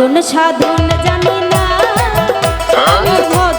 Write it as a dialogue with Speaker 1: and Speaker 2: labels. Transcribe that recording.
Speaker 1: সাজন সাধন জানি না। হ্যাঁ?